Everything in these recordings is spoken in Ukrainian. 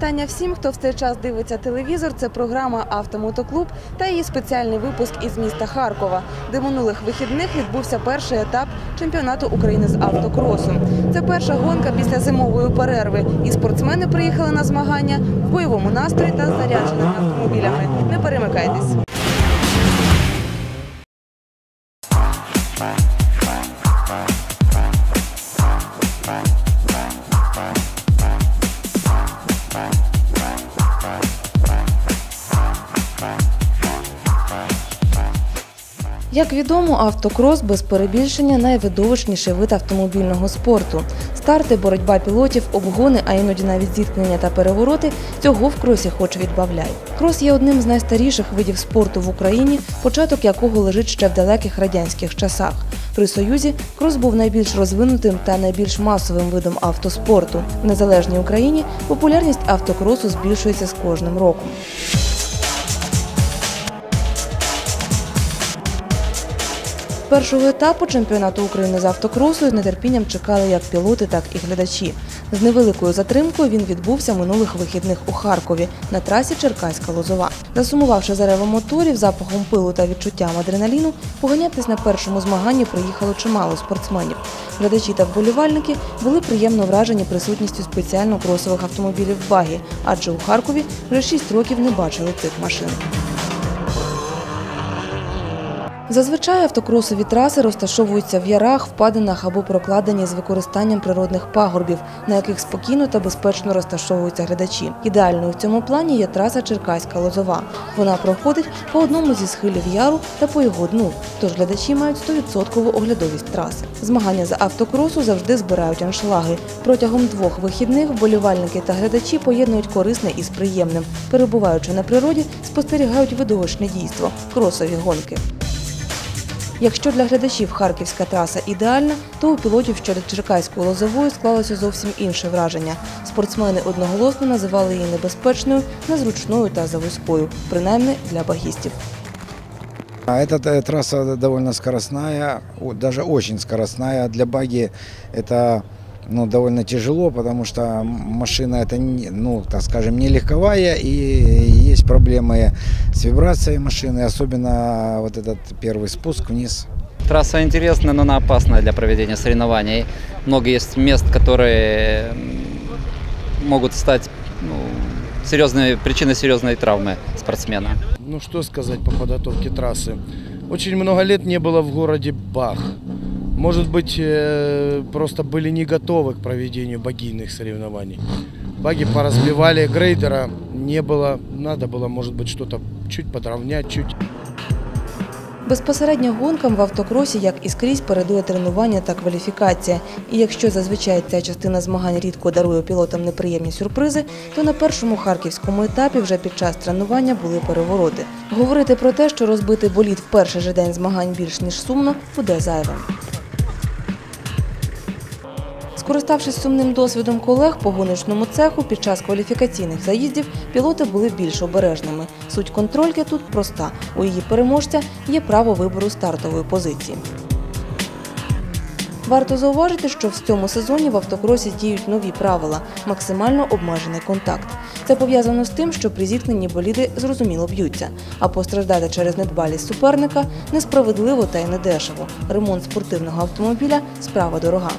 вітання всім, хто в цей час дивиться телевізор. Це програма Автомотоклуб та її спеціальний випуск із міста Харкова, де минулих вихідних відбувся перший етап чемпіонату України з автокросу. Це перша гонка після зимової перерви, і спортсмени приїхали на змагання в бойовому настрої та зарядженими автомобілями. Не перемикайтесь. Як відомо, автокрос без перебільшення найвидовищніший вид автомобільного спорту. Старти, боротьба пілотів, обгони, а іноді навіть зіткнення та перевороти цього в кросі хоч відбавляй. Крос є одним з найстаріших видів спорту в Україні, початок якого лежить ще в далеких радянських часах. При Союзі крос був найбільш розвинутим та найбільш масовим видом автоспорту. В незалежній Україні популярність автокросу збільшується з кожним роком. Першого етапу чемпіонату України з автокросу з нетерпінням чекали як пілоти, так і глядачі. З невеликою затримкою він відбувся минулих вихідних у Харкові на трасі Черкаська Лозова. Засумувавши за ревом моторів, запахом пилу та відчуттям адреналіну, поганятись на першому змаганні приїхало чимало спортсменів. Глядачі та вболівальники були приємно вражені присутністю спеціально кросових автомобілів багі, адже у Харкові вже 6 років не бачили цих машин. Зазвичай автокросові траси розташовуються в ярах, впадинах або прокладені з використанням природних пагорбів, на яких спокійно та безпечно розташовуються глядачі. Ідеальною в цьому плані є траса Черкаська Лозова. Вона проходить по одному зі схилів яру та по його дну, тож глядачі мають 100% оглядовість траси. Змагання з автокросу завжди збирають аншлаги. Протягом двох вихідних вболівальники та глядачі поєднують корисне із приємним. Перебуваючи на природі, спостерігають видовищне дійство кросові гонки. Якщо для глядачів харківська траса ідеальна, то у пілотів щодо Черкаської лозової склалося зовсім інше враження. Спортсмени одноголосно називали її небезпечною, незручною та завузькою, принаймні для багістів. А Эта э, трасса довольно скоростная, о, даже очень скоростная. Для баги это ну, довольно тяжело, потому что м- машина это, не- ну, так скажем, не легковая и есть проблемы с вибрацией машины, особенно вот этот первый спуск вниз. Трасса интересная, но она опасная для проведения соревнований. Много есть мест, которые м, могут стать ну, серьезной, причиной серьезной травмы спортсмена. Ну что сказать по подготовке трассы. Очень много лет не было в городе Бах. Может быть, э, просто были не готовы к проведению богийных соревнований. Баги поразбивали, грейдера не было. Надо было, может быть, что-то чуть подровнять, чуть Безпосередньо гонкам в автокросі, як і скрізь, передує тренування та кваліфікація. І якщо зазвичай ця частина змагань рідко дарує пілотам неприємні сюрпризи, то на першому харківському етапі вже під час тренування були перевороти. Говорити про те, що розбити болід в перший же день змагань більш ніж сумно, буде зайвим. Скориставшись сумним досвідом колег по гоночному цеху під час кваліфікаційних заїздів, пілоти були більш обережними. Суть контрольки тут проста: у її переможця є право вибору стартової позиції. Варто зауважити, що в цьому сезоні в автокросі діють нові правила максимально обмежений контакт. Це пов'язано з тим, що при зіткненні боліди зрозуміло б'ються, а постраждати через недбалість суперника несправедливо та й недешево. Ремонт спортивного автомобіля справа дорога.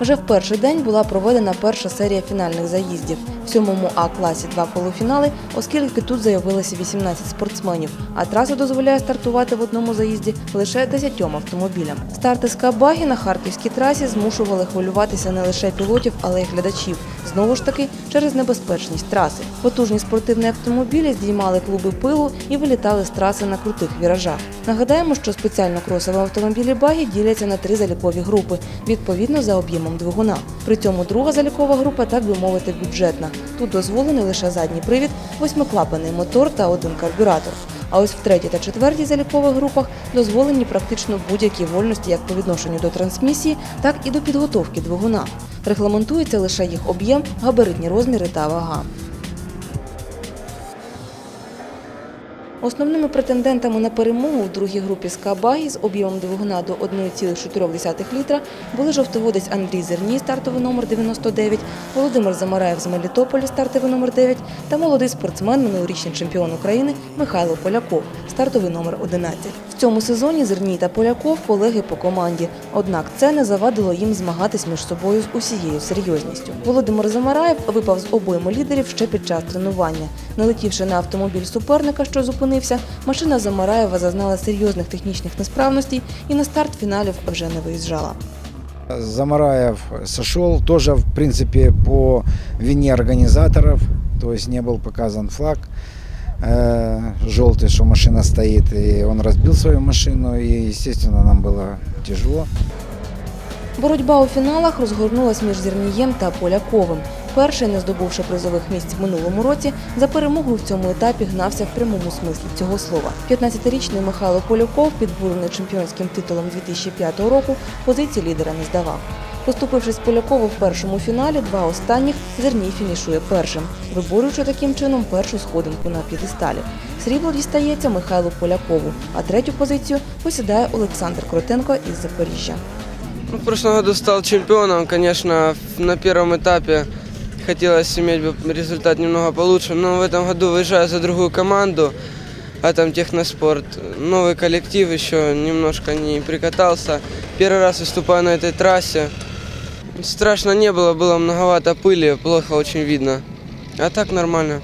Вже в перший день була проведена перша серія фінальних заїздів. В сьомому А-класі два полуфінали, оскільки тут заявилося 18 спортсменів, а траса дозволяє стартувати в одному заїзді лише 10 автомобілям. Старти з Кабагі на харківській трасі змушували хвилюватися не лише пілотів, але й глядачів. Знову ж таки, через небезпечність траси. Потужні спортивні автомобілі здіймали клуби пилу і вилітали з траси на крутих віражах. Нагадаємо, що спеціально кросові автомобілі багі діляться на три залікові групи, відповідно за об'ємом двигуна. При цьому друга залікова група, так би мовити, бюджетна. Тут дозволений лише задній привід, восьмиклапаний мотор та один карбюратор. А ось в третій та четвертій залікових групах дозволені практично будь-які вольності як по відношенню до трансмісії, так і до підготовки двигуна. Регламентується лише їх об'єм, габаритні розміри та вага. Основними претендентами на перемогу в другій групі «Скабагі» з об'ємом двигуна до 1,4 літра були жовтоводець Андрій Зерній, стартовий номер 99, Володимир Замараєв з Мелітополя, стартовий номер 9 та молодий спортсмен, минулорічний чемпіон України Михайло Поляков, стартовий номер 11. В цьому сезоні Зерній та Поляков – колеги по команді. Однак це не завадило їм змагатись між собою з усією серйозністю. Володимир Замараєв випав з обойму лідерів ще під час тренування. Налетівши на автомобіль суперника, що зупинився, машина Замараєва зазнала серйозних технічних несправностей і на старт фіналів вже не виїжджала. Замараев сошел тоже, в принципе, по вине организаторов, то есть не был показан флаг э, желтый, что машина стоит, и он разбил свою машину, и, естественно, нам было тяжело. Боротьба у фіналах розгорнулась між Зернієм та Поляковим. Перший, не здобувши призових місць в минулому році, за перемогу в цьому етапі гнався в прямому смислі цього слова. 15-річний Михайло Поляков, підбурений чемпіонським титулом 2005 року, позиції лідера не здавав. Поступившись Полякову в першому фіналі, два останніх Зерній фінішує першим, виборюючи таким чином першу сходинку на п'єдесталі. Срібло дістається Михайлу Полякову, а третю позицію посідає Олександр Кротенко із Запоріжжя. Ну, в прошлом году стал чемпионом, конечно, на первом этапе хотелось иметь бы результат немного получше, но в этом году выезжаю за другую команду, а там Техноспорт. Новый коллектив еще немножко не прикатался. Первый раз выступаю на этой трассе. Страшно не было, было многовато пыли, плохо очень видно. А так нормально.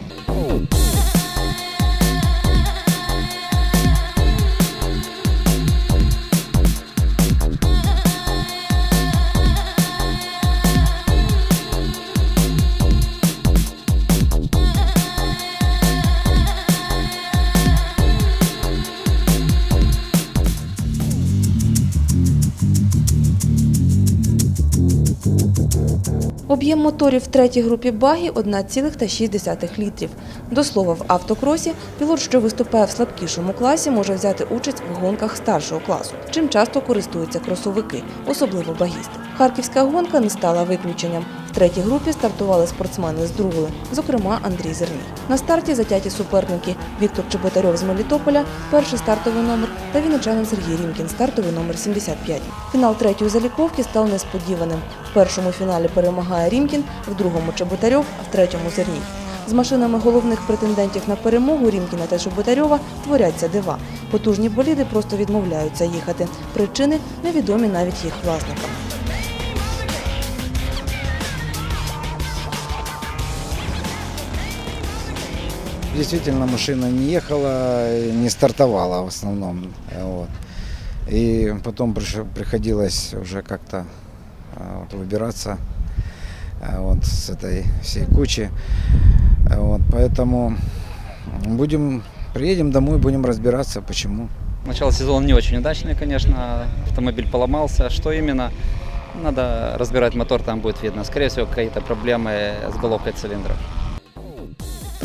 Об'єм моторів в третій групі багі 1,6 літрів. До слова, в автокросі пілот, що виступає в слабкішому класі, може взяти участь в гонках старшого класу, чим часто користуються кросовики, особливо багісти. Харківська гонка не стала виключенням. Третій групі стартували спортсмени з Другої, зокрема Андрій Зерній. На старті затяті суперники Віктор Чеботарьов з Мелітополя, перший стартовий номер, та вінничанин Сергій Рімкін, стартовий номер 75. Фінал третьої заліковки став несподіваним. В першому фіналі перемагає Рімкін, в другому Чеботарьов, а в третьому Зерній. З машинами головних претендентів на перемогу Рімкіна та Чеботарьова творяться дива. Потужні боліди просто відмовляються їхати. Причини невідомі навіть їх власникам. Действительно, машина не ехала, не стартовала в основном. Вот. И потом приходилось уже как-то э, вот, выбираться э, вот, с этой всей кучи. Вот, поэтому будем, приедем домой, будем разбираться, почему. Начало сезона не очень удачное, конечно. Автомобиль поломался. Что именно? Надо разбирать мотор, там будет видно. Скорее всего, какие-то проблемы с головкой цилиндров.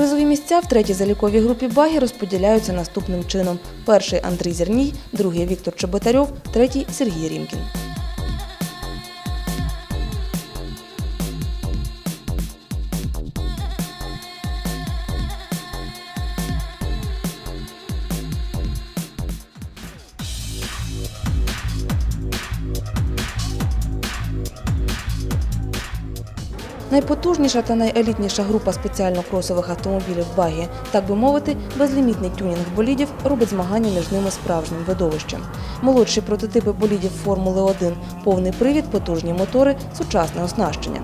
Призові місця в третій заліковій групі багі розподіляються наступним чином: перший Андрій Зірній, другий Віктор Чеботарьов, третій Сергій Рімкін. Найпотужніша та найелітніша група спеціально-кросових автомобілів багі, так би мовити, безлімітний тюнінг болідів робить змагання між ними справжнім видовищем. Молодші прототипи болідів Формули 1 повний привід, потужні мотори, сучасне оснащення.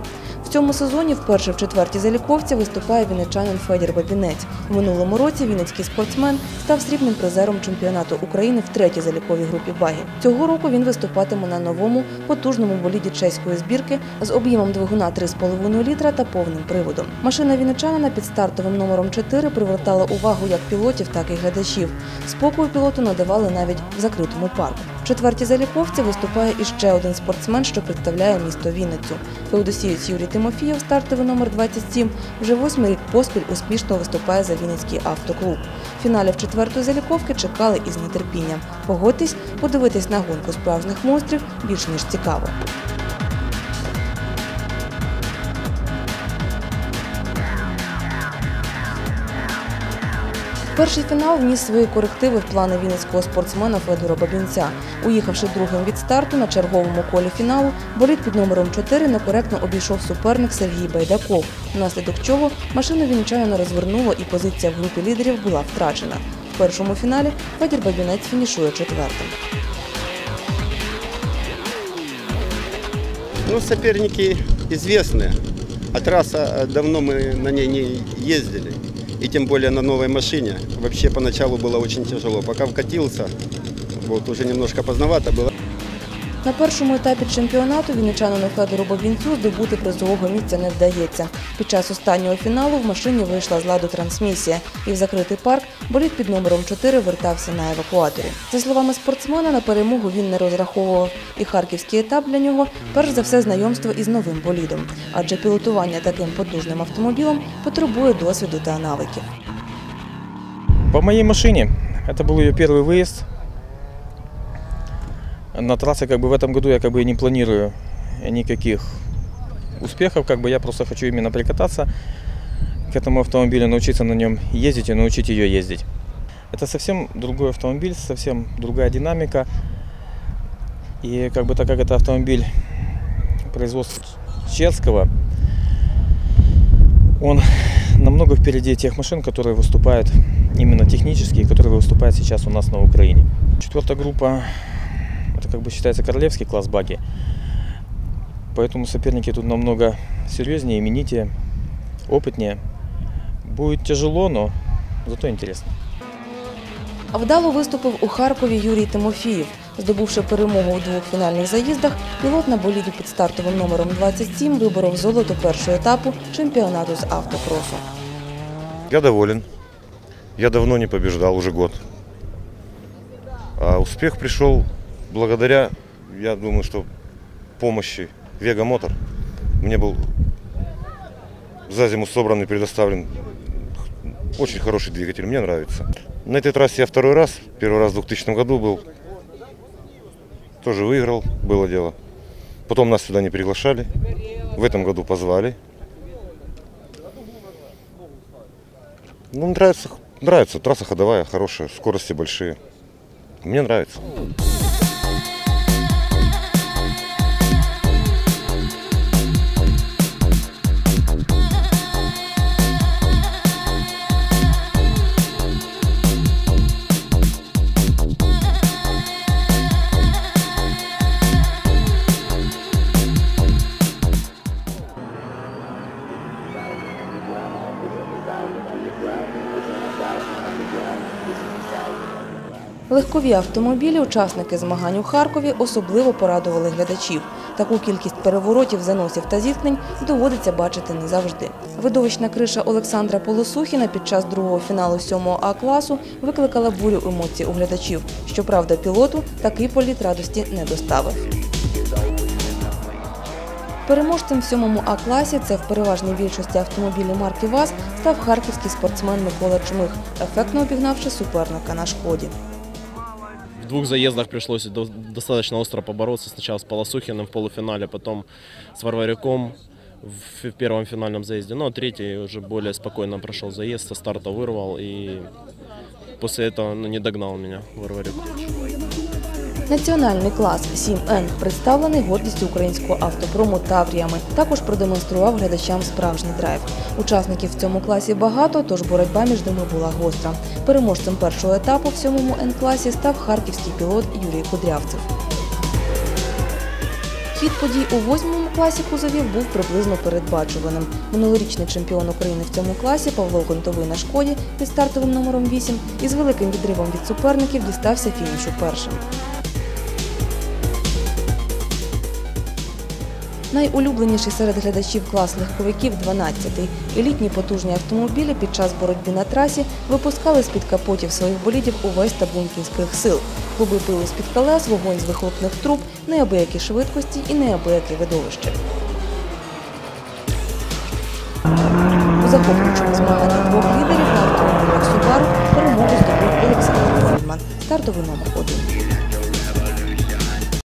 В цьому сезоні вперше в четвертій заліковці виступає вінничанин Федір Бабінець. В минулому році вінницький спортсмен став срібним призером чемпіонату України в третій заліковій групі багі. Цього року він виступатиме на новому потужному боліді чеської збірки з об'ємом двигуна 3,5 літра та повним приводом. Машина вінничанина під стартовим номером 4 привертала увагу як пілотів, так і глядачів. Спокою пілоту надавали навіть в закритому парку. Четвертій заліковці виступає іще один спортсмен, що представляє місто Вінницю. Феодосієць Юрій Тимофієв, стартовий номер 27, вже восьмий рік поспіль успішно виступає за Вінницький автоклуб. Фіналів четвертої заліковки чекали із нетерпінням. Погодьтесь, подивитись на гонку справжніх монстрів більш ніж цікаво. Перший фінал вніс свої корективи в плани вінницького спортсмена Федора Бабінця. Уїхавши другим від старту на черговому колі фіналу, болід під номером 4 некоректно обійшов суперник Сергій Байдаков, внаслідок чого машину вінничанина розвернуло і позиція в групі лідерів була втрачена. В першому фіналі Федір Бабінець фінішує четвертим. Ну, соперники известные. А трасса э, давно мы на ней не ездили. И тем более на новой машине. Вообще поначалу было очень тяжело. Пока вкатился, вот уже немножко поздновато было. На першому етапі чемпіонату вінничанину Федору Бабінцю здобути призового місця не вдається. Під час останнього фіналу в машині вийшла з ладу трансмісія, і в закритий парк болід під номером 4 вертався на евакуаторі. За словами спортсмена, на перемогу він не розраховував, і харківський етап для нього перш за все знайомство із новим болідом, адже пілотування таким потужним автомобілем потребує досвіду та навиків. По моей машине, это был ее первый выезд. На трассе как бы в этом году я как бы и не планирую никаких успехов, как бы я просто хочу именно прикататься к этому автомобилю, научиться на нем ездить и научить ее ездить. Это совсем другой автомобиль, совсем другая динамика. И как бы так как это автомобиль производства чешского, он намного впереди тех машин, которые выступают именно технические, которые выступают сейчас у нас на Украине. Четвертая группа, это как бы считается королевский класс баги, поэтому соперники тут намного серьезнее, именитее, опытнее. Будет тяжело, но зато интересно. А вдало виступив у Харкові Юрій Тимофіїв. Здобувши перемогу у двох фінальних заїздах, пілот на боліді під стартовим номером 27 виборов золото першого етапу чемпіонату з автокросу. Я доволен. Я давно не побеждал, уже год. А успех пришел благодаря, я думаю, что помощи Вега Мотор. Мне был за зиму собран и предоставлен очень хороший двигатель, мне нравится. На этой трассе я второй раз, первый раз в 2000 году был. Тоже выиграл, было дело. Потом нас сюда не приглашали, в этом году позвали. Ну, нравится, нравится. Трасса ходовая, хорошая, скорости большие. Мне нравится. Легкові автомобілі, учасники змагань у Харкові, особливо порадували глядачів. Таку кількість переворотів, заносів та зіткнень доводиться бачити не завжди. Видовищна криша Олександра Полосухіна під час другого фіналу 7-го А класу викликала бурю емоцій у глядачів. Щоправда, пілоту такий політ радості не доставив. Переможцем в 7 А класі це в переважній більшості автомобілі марки ВАЗ став харківський спортсмен Микола Чмих, ефектно обігнавши суперника на шкоді В двух заездах пришлось до- достаточно остро побороться. Сначала с Полосухиным в полуфинале, потом с Варварюком в, в первом финальном заезде. Ну, а третий уже более спокойно прошел заезд, со старта вырвал и после этого ну, не догнал меня Варварюк. Національний клас 7Н представлений гордістю українського автопрому Тавріями. Також продемонстрував глядачам справжній драйв. Учасників в цьому класі багато, тож боротьба між ними була гостра. Переможцем першого етапу в 7 Н класі став харківський пілот Юрій Кудрявцев. Хід подій у восьмому класі кузовів був приблизно передбачуваним. Минулорічний чемпіон України в цьому класі Павло Гонтовий на шкоді під стартовим номером 8 із великим відривом від суперників дістався фінішу першим. Найулюбленіший серед глядачів клас легковиків 12-й. Елітні потужні автомобілі під час боротьби на трасі випускали з-під капотів своїх болідів увесь табун кінських сил. Клуби били з-під колес, вогонь з вихлопних труб, неабиякі швидкості і неабияке видовище. У захоплюючому змаганні двох лідерів на автомобілях Subaru перемогу здобув Олександр Фольдман, стартовий номер 1.